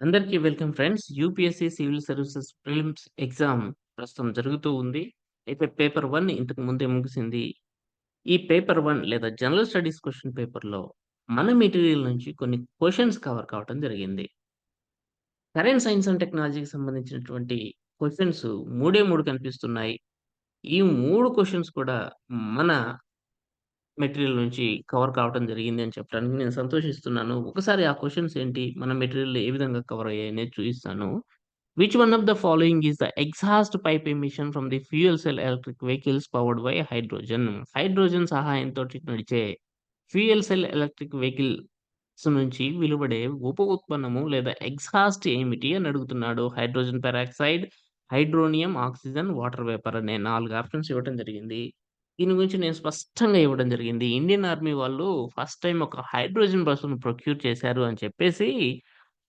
అందరికీ welcome friends. UPSC civil services prelims exam ప్రస్తుతం జరుగుతూ ఉంది. అయితే పేపర్ వన్ ఇంతకు ముందే ముగిసింది. ఈ పేపర్ వన్ లేదా జనరల్ స్టడీస్ క్వశ్చన్ పేపర్‌లో మన మెటీరియల్ నుంచి కొన్ని క్వశ్చన్స్ కవర్ కావటం జరిగింది. కరెంట్ సైన్స్ అండ్ టెక్నాలజీకి సంబంధించినటువంటి క్వశ్చన్స్ మూడే మూడు కనిపిస్తున్నాయి. ఈ మూడు క్వశ్చన్స్ కూడా మన మెటీరియల్ నుంచి కవర్ కావటం జరిగింది అని చెప్పడానికి నేను సంతోషిస్తున్నాను. ఒకసారి ఆ క్వెషన్స్ ఏంటి? మన మెటీరియల్ ఏ విధంగా కవర్ అయ్యాయనేది చూయిస్తాను. Which one of the following is the exhaust pipe emission from the fuel cell electric vehicles powered by hydrogen. Hydrogen సహాయంతోటి నడిచే ఫ్యూయల్ సెల్ ఎలక్ట్రిక్ వెహికల్స్ నుంచి వెలువడే ఉప ఉత్పన్నము లేదా ఎగ్జాస్ట్ ఏమిటి అని అడుగుతున్నాడు. Hydrogen peroxide, hydronium, oxygen, water vapour అనే 4 options ఇవ్వటం జరిగింది. దీని గురించి నేను స్పష్టంగా ఇవ్వడం జరిగింది. ఇండియన్ ఆర్మీ వాళ్ళు ఫస్ట్ టైం ఒక హైడ్రోజన్ బస్సును ప్రొక్యూర్ చేశారు అని చెప్పేసి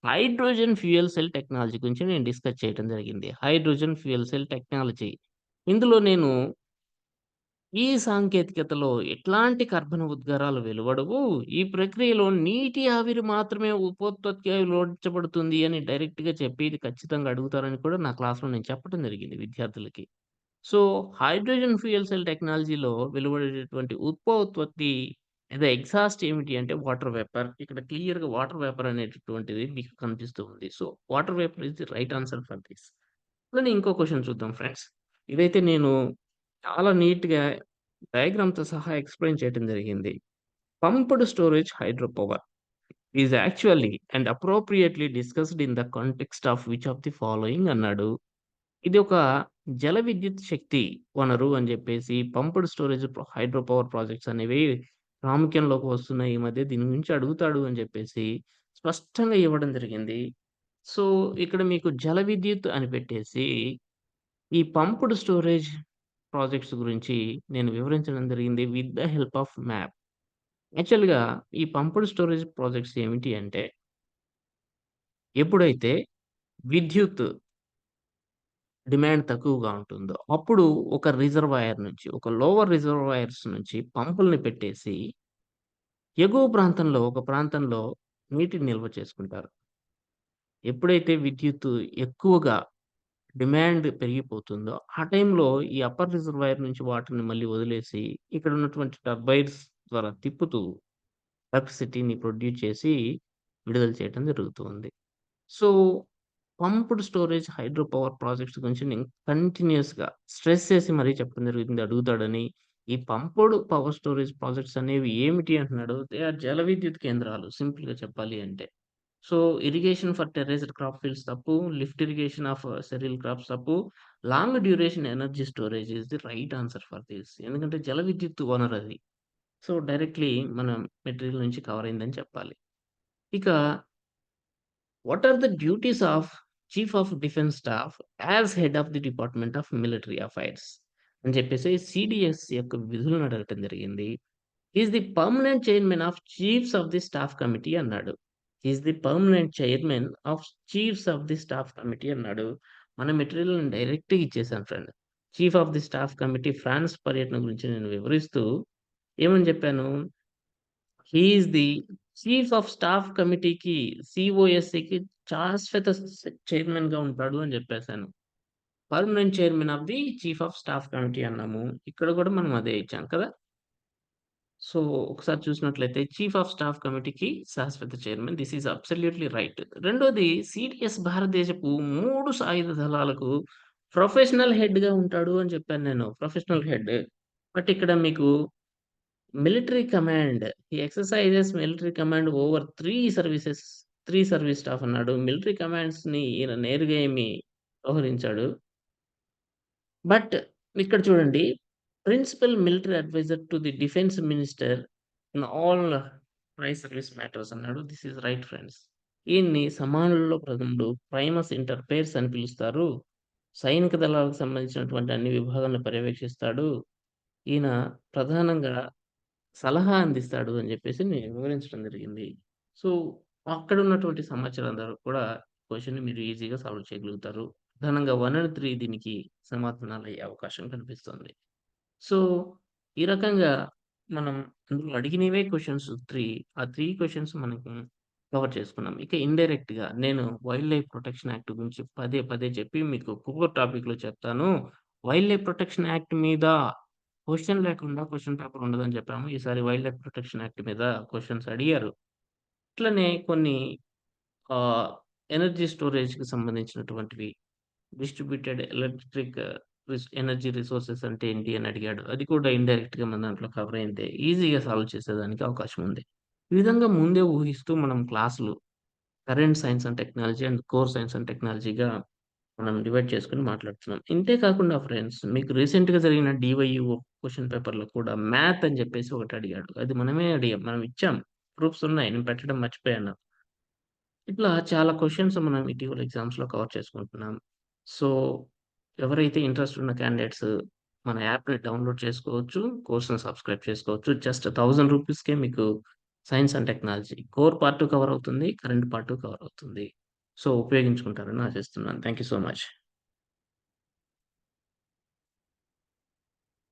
హైడ్రోజన్ ఫ్యూయల్ సెల్ టెక్నాలజీ గురించి నేను డిస్కస్ చేయడం జరిగింది. Hydrogen fuel cell technology. ఇందులో నేను ఈ సాంకేతికతలో ఎట్లాంటి కర్బన ఉద్గారాలు వెలువడవు. ఈ ప్రక్రియలో నీటి ఆవిరి మాత్రమే ఉపోత్పత్తిగా వెలువడించబడుతుంది అని డైరెక్ట్‌గా చెప్పి ఇది ఖచ్చితంగా అడుగుతారని కూడా నా క్లాస్‌లో నేను చెప్పడం జరిగింది విద్యార్థులకి. సో, హైడ్రోజన్ ఫ్యూయల్ సెల్ టెక్నాలజీలో వెలువడేటటువంటి ఉత్ప ఉత్పత్తి లేదా ఎగ్జాస్ట్ ఏమిటి అంటే వాటర్ వేపర్. ఇక్కడ క్లియర్‌గా వాటర్ వేపర్ అనేటటువంటిది మీకు కనిపిస్తూ ఉంది. So, water vapour is the right answer for this. అలానే ఇంకో క్వశ్చన్ చూద్దాం ఫ్రెండ్స్. ఇదైతే నేను చాలా నీట్‌గా డయాగ్రామ్‌తో సహా ఎక్స్‌ప్లెయిన్ చేయటం జరిగింది. Pumped storage hydro power is actually and appropriately discussed in the context of which of the following అన్నాడు. ఇది ఒక జల విద్యుత్ శక్తి వనరు అని చెప్పేసి pumped storage hydro power projects అనేవి ప్రాముఖ్యంలోకి వస్తున్నాయి ఈ మధ్య. దీని గురించి అడుగుతాడు అని చెప్పేసి స్పష్టంగా ఇవ్వడం జరిగింది. సో, ఇక్కడ మీకు జల విద్యుత్ అని పెట్టేసి ఈ పంపుడ్ స్టోరేజ్ ప్రాజెక్ట్స్ గురించి నేను వివరించడం జరిగింది with the help of map. యాక్చువల్‌గా ఈ పంపుడ్ స్టోరేజ్ ప్రాజెక్ట్స్ ఏమిటి అంటే ఎప్పుడైతే విద్యుత్ డిమాండ్ తక్కువగా ఉంటుందో, అప్పుడు ఒక రిజర్వాయర్ నుంచి, ఒక లోవర్ రిజర్వాయర్స్ నుంచి పంపుల్ని పెట్టేసి ఎగువ ప్రాంతంలో, ఒక ప్రాంతంలో నీటిని నిల్వ చేసుకుంటారు. ఎప్పుడైతే విద్యుత్ ఎక్కువగా డిమాండ్ పెరిగిపోతుందో, ఆ టైంలో ఈ అప్పర్ రిజర్వాయర్ నుంచి వాటర్‌ని మళ్ళీ వదిలేసి, ఇక్కడ ఉన్నటువంటి టర్బైన్స్ ద్వారా తిప్పుతూ ఎలక్ట్రిసిటీని ప్రొడ్యూస్ చేసి విడుదల చేయడం జరుగుతుంది so, pumped storage hydro power projects గురించి నేను కంటిన్యూయస్‌గా స్ట్రెస్ చేసి మరీ చెప్పడం జరుగుతుంది అడుగుతాడని. ఈ పంపుడు పవర్ స్టోరేజ్ ప్రాజెక్ట్స్ అనేవి ఏమిటి అంటున్నాడు. దే ఆర్ జల విద్యుత్ కేంద్రాలు సింపుల్‌గా చెప్పాలి అంటే. So, irrigation for terraced crop fields తప్పు. Lift irrigation of cereal crops తప్పు. Long duration energy storage is the right answer for this. ఎందుకంటే జల విద్యుత్ వనరు అది. సో, డైరెక్ట్‌లీ మన మెటీరియల్ నుంచి కవర్ అయిందని చెప్పాలి. ఇక what are the duties of chief of defence staff as head of the department of military affairs అని చెప్పేసి సిడిఎస్ యొక్క విధులను అడగటం జరిగింది. Is the permanent chairman of chiefs of the staff committee అన్నాడు. Is the permanent chairman of chiefs of the staff committee అన్నాడు. మన material డైరెక్ట్‌గా ఇచ్చేసాను friend. Chief of the staff committee France పర్యటన గురించి నేను వివరిస్తూ ఏమని చెప్పాను? He is the chief of staff కమిటీకి సిఓఎస్సికి శాశ్వత చైర్మన్గా ఉంటాడు అని చెప్పేసాను. Permanent chairman of the chief of staff committee అన్నాము. ఇక్కడ కూడా మనం అదే ఇచ్చాం కదా! సో, ఒకసారి చూసినట్లయితే చీఫ్ ఆఫ్ స్టాఫ్ కమిటీకి శాశ్వత chairman. This is absolutely right. రెండోది సిడిఎస్ భారతదేశపు మూడు సాయుధ దళాలకు ప్రొఫెషనల్ హెడ్‌గా ఉంటాడు అని చెప్పాను నేను. Professional head. బట్ ఇక్కడ మీకు మిలిటరీ కమాండ్ ఈ exercises military command over three services three service staff అన్నాడు. మిలిటరీ కమాండ్స్‌ని ఈయన నేరుగా ఏమి వ్యవహరించాడు. బట్ ఇక్కడ చూడండి principal military adviser to the defence minister in all price service matters అన్నాడు. This is right friends. ఈయన్ని సమానుల్లో ప్రథముడు ప్రైమస్ ఇంటర్ పేర్స్ అని పిలుస్తారు. సైనిక దళాలకు సంబంధించినటువంటి అన్ని విభాగాలను పర్యవేక్షిస్తాడు. ఈయన ప్రధానంగా సలహా అందిస్తాడు అని చెప్పేసి నేను వివరించడం జరిగింది. సో, అక్కడ ఉన్నటువంటి సమాచారం అంతా కూడా క్వశ్చన్ మీరు ఈజీగా సాల్వ్ చేయగలుగుతారు. ప్రధానంగా వన్ అండ్ త్రీ దీనికి సమాధానాలు అయ్యే అవకాశం కనిపిస్తుంది. సో, ఈ రకంగా మనం అందులో అడిగినవే క్వశ్చన్స్ త్రీ ఆ త్రీ క్వశ్చన్స్ మనకి కవర్ చేసుకున్నాం. ఇక ఇండైరెక్ట్‌గా నేను వైల్డ్ లైఫ్ ప్రొటెక్షన్ యాక్ట్ గురించి పదే పదే చెప్పి మీకు కోర్ టాపిక్‌లో చెప్తాను. వైల్డ్ లైఫ్ ప్రొటెక్షన్ యాక్ట్ మీద క్వశ్చన్ లేకుండా క్వశ్చన్ పేపర్ ఉండదని చెప్పాము. ఈసారి వైల్డ్ లైఫ్ ప్రొటెక్షన్ యాక్ట్ మీద క్వశ్చన్స్ అడిగారు. అట్లనే కొన్ని ఎనర్జీ స్టోరేజ్‌కి సంబంధించినటువంటివి. డిస్ట్రిబ్యూటెడ్ ఎలక్ట్రిక్ ఎనర్జీ రిసోర్సెస్ అంటే ఏంటి అని అడిగాడు. అది కూడా ఇండైరెక్ట్‌గా మన దాంట్లో కవర్ అయింది. ఈజీగా సాల్వ్ చేసేదానికి అవకాశం ఉంది. ఈ విధంగా ముందే ఊహిస్తూ మనం క్లాసులు current science and technology and core science and టెక్నాలజీగా మనం డివైడ్ చేసుకొని మాట్లాడుతున్నాం. ఇంతే కాకుండా ఫ్రెండ్స్ మీకు రీసెంట్‌గా జరిగిన డీవైఈఓ క్వశ్చన్ పేపర్‌లో కూడా మ్యాథ్ అని చెప్పేసి ఒకటి అడిగాడు. అది మనమే అడిగాం. మనం ఇచ్చాం. ప్రూఫ్స్ ఉన్నాయి. నేను పెట్టడం మర్చిపోయాను. ఇట్లా చాలా క్వశ్చన్స్ మనం ఇటీవల ఎగ్జామ్స్‌లో కవర్ చేసుకుంటున్నాం. సో, ఎవరైతే ఇంట్రెస్ట్ ఉన్న క్యాండిడేట్స్ మన యాప్‌ని డౌన్‌లోడ్ చేసుకోవచ్చు. కోర్స్‌ని సబ్స్క్రైబ్ చేసుకోవచ్చు. జస్ట్ థౌజండ్ రూపీస్కే మీకు science and technology core part cover అవుతుంది. కరెంట్ పార్ట్ కవర్ అవుతుంది. సో, ఉపయోగించుకుంటారని ఆశిస్తున్నాను. Thank you so much.